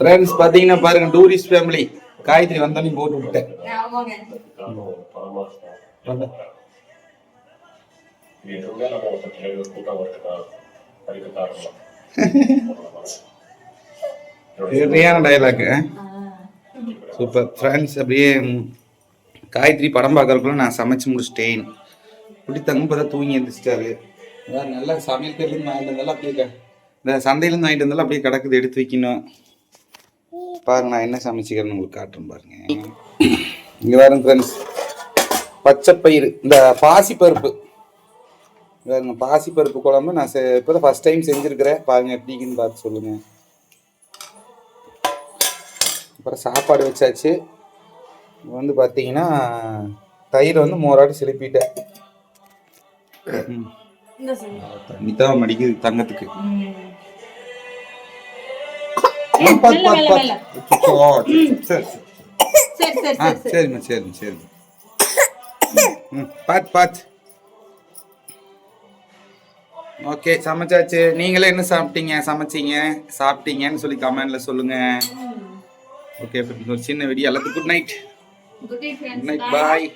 Friends பார்த்தீங்கன்னா பாருங்க tourist family Gayatri வந்தோடனே போட்டு விட்டேன் ஆமாங்க வந்து. சரியான சூப்பர் ஃப்ரெண்ட்ஸ் அப்படியே காயத்ரி படம் பார்க்கறதுக்குள்ள நான் சமைச்சு முடிச்சிட்டேன். இப்படி தங்க பார்த்தா தூங்கி எழுந்திரிச்சிட்டாரு நல்லா சமையல் கறிலேருந்து நான் நல்லா அப்படியே இந்த சந்தையிலேருந்து வாங்கிட்டு வந்தாலும் அப்படியே கிடக்குது எடுத்து வைக்கணும். பாருங்க நான் என்ன சமைச்சிக்கிறேன்னு உங்களுக்கு காட்டுறேன் பாருங்க. இங்கே பாருங்க ஃப்ரெண்ட்ஸ் பச்சைப்பயிறு இந்த பாசிப்பருப்பு. பாருங்க பாசிப்பருப்பு குழம்பு நான் இப்போ தான் ஃபஸ்ட் டைம் செஞ்சுருக்கிறேன். பாருங்க எப்படின்னு பார்த்து சொல்லுங்கள் அப்புறம் சாப்பாடு வச்சாச்சு. வந்து பார்த்தீங்கன்னா தயிர் வந்து மோராட்டு சிலிப்பிட்டேன் தண்ணி தான் மடிக்குது தங்கத்துக்கு. பாத்து, பாத்து, பாத்து. சரி, சரி. சரி சரி ஆ சரி சரி சரிம்மா சரிம்மா சரிம்மா ம் பார்த்து பார்த்து ஓகே சமைச்சாச்சு. நீங்களே என்ன சாப்பிட்டீங்க? சமைச்சீங்க? சாப்பிட்டீங்கன்னு சொல்லி கமெண்ட்ல சொல்லுங்க. ஓகே ஒரு சின்ன வீடியோ எல்லாத்துக்கும் good night good night bye